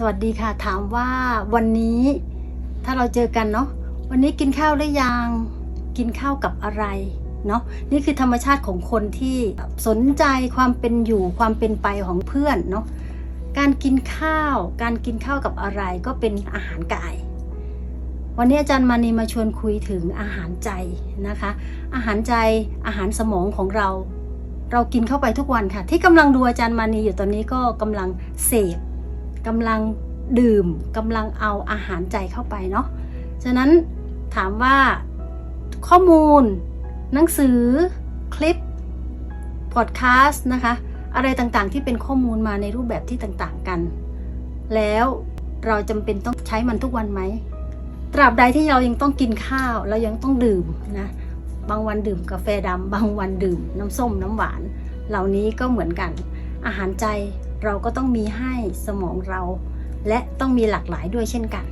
สวัสดีค่ะ ถามว่าวันนี้ถ้าเราเจอกันเนาะวันนี้กินข้าวหรือยังกินข้าวกับอะไรเนาะนี่คือธรรมชาติของคนที่สนใจความเป็นอยู่ความเป็นไปของเพื่อนเนาะการกินข้าว การกินข้าวกับอะไรก็เป็นอาหารกาย วันนี้อาจารย์มานีมาชวนคุยถึงอาหารใจนะคะ อาหารใจอาหารสมองของเรา เรากินเข้าไปทุกวันค่ะ ที่กำลังดูอาจารย์มานีอยู่ตอนนี้ก็กำลังเสพ กำลังดื่มกำลังเอาอาหารใจเข้าไปเนาะฉะนั้นถามว่าข้อมูล หนังสือ คลิป พอดแคสต์นะคะ อะไรต่างๆที่เป็นข้อมูลมาในรูปแบบที่ต่างๆกัน แล้วเราจำเป็นต้องใช้มันทุกวันไหม ตราบใดที่เรายังต้องกินข้าว เรายังต้องดื่มนะ บางวันดื่มกาแฟดำบางวันดื่มน้ำส้มน้ำหวาน เหล่านี้ก็เหมือนกัน อาหารใจ เราก็ต้องมีให้สมองเรา และต้องมีหลากหลายด้วยเช่นกัน